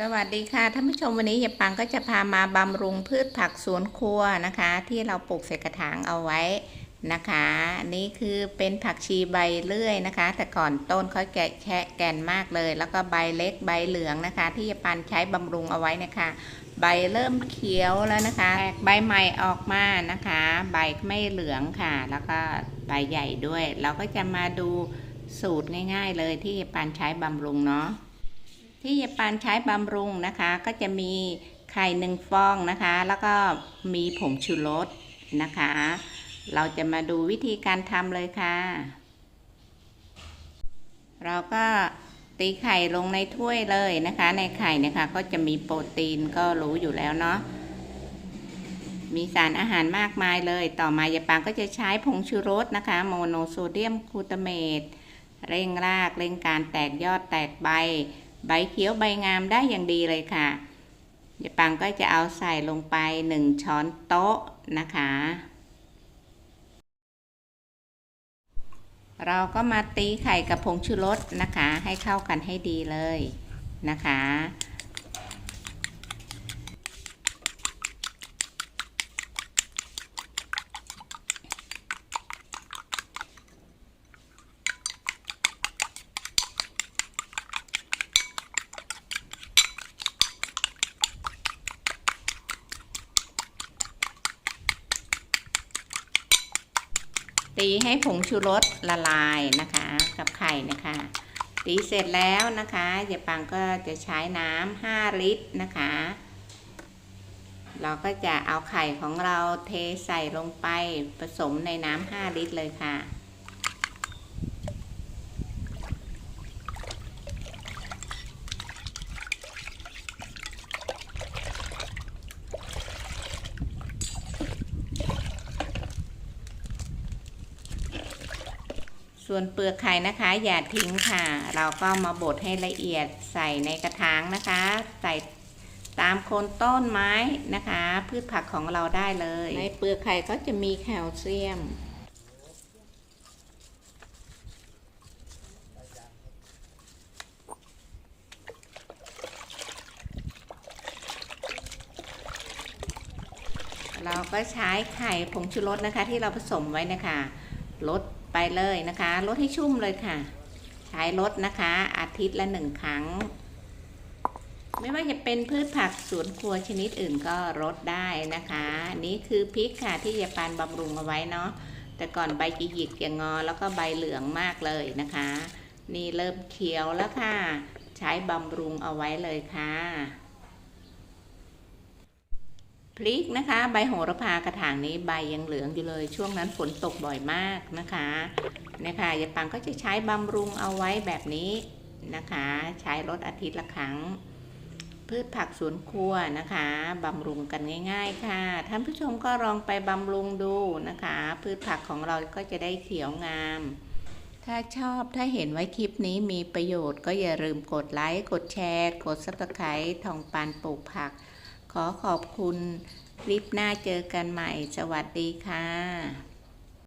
สวัสดีค่ะท่านผู้ชมวันนี้ยายปังก็จะพามาบำรุงพืชผักสวนครัวนะคะ ที่เราปลูกใส่กระถางเอาไว้นะคะ นี่คือเป็นผักชีใบเลื่อยนะคะ แต่ก่อนต้นเขาแกะแคะแกนมากเลย แล้วก็ใบเล็กใบเหลืองนะคะ ที่ยายปันใช้บำรุงเอาไว้นะคะ ใบเริ่มเขียวแล้วนะคะแตกใบใหม่ออกมานะคะ ใบไม่เหลืองค่ะ แล้วก็ใบใหญ่ด้วย เราก็จะมาดูสูตรง่าย ๆ เลยที่ยายปันใช้บำรุงเนาะ ที่ยาปานใช้บำรุงนะคะ ก็จะมีไข่หนึ่งฟองนะคะ แล้วก็มีผงชูรสนะคะ เราจะมาดูวิธีการทำเลยค่ะ เราก็ตีไข่ลงในถ้วยเลยนะคะ ในไข่นะคะก็จะมีโปรตีนก็รู้อยู่แล้วเนาะมีสารอาหารมากมายเลย ต่อมายาปางก็จะใช้ผงชูรสนะคะ โมโนโซเดียมกลูตาเมตเร่งราก เร่งการแตกยอดแตกใบ ใบเขียวใบงามได้อย่างดีเลยค่ะยายปังก็จะเอาใส่ลงไปหนึ่งช้อนโต๊ะนะคะ เราก็มาตีไข่กับผงชูรสนะคะ ให้เข้ากันให้ดีเลยนะคะ ตีให้ผงชูรสละลายนะคะ กับไข่นะคะ ตีเสร็จแล้วนะคะเจแปังก็จะใช้น้ำห้าลิตรนะคะ เราก็จะเอาไข่ของเราเทใส่ลงไปผสมในน้ำห้าลิตรเลยค่ะ ส่วนเปลือกไข่นะคะ อย่าทิ้งค่ะ เราก็มาบดให้ละเอียดใส่ในกระถางนะคะ ใส่ตามโคนต้นไม้นะคะ พืชผักของเราได้เลย ในเปลือกไข่ก็จะมีแคลเซียม เราก็ใช้ไข่ผงชูรสนะคะ ที่เราผสมไว้นะคะ ลดไปเลยนะคะลดให้ชุ่มเลยค่ะ ใช้ลดนะคะ อาทิตย์ละหนึ่งครั้ง ไม่ว่าจะเป็นพืชผักสวนครัวชนิดอื่นก็ลดได้นะคะนี่คือพริกค่ะที่ยายปานบำรุงเอาไว้เนาะแต่ก่อนใบจะหยิกอย่างงอแล้วก็ใบเหลืองมากเลยนะคะ นี่เริ่มเขียวแล้วค่ะ ใช้บำรุงเอาไว้เลยค่ะ พริกนะคะ ใบโหระพากระถางนี้ใบยังเหลืองอยู่เลย ช่วงนั้นฝนตกบ่อยมากนะคะนี่ยค่ะยายปังก็จะใช้บำรุงเอาไว้แบบนี้นะคะ ใช้ลดอาทิตย์ละครั้ง พืชผักสวนครัวนะคะบำรุงกันง่าย ๆ ค่ะ ท่านผู้ชมก็ลองไปบำรุงดูนะคะ พืชผักของเราก็จะได้เขียวงาม ถ้าชอบถ้าเห็นไว้คลิปนี้มีประโยชน์ก็อย่าลืมกดไลค์กดแชร์ กดซับสไครต์ทองปานปลูกผัก ขอขอบคุณ คลิปหน้าเจอกันใหม่ สวัสดีค่ะ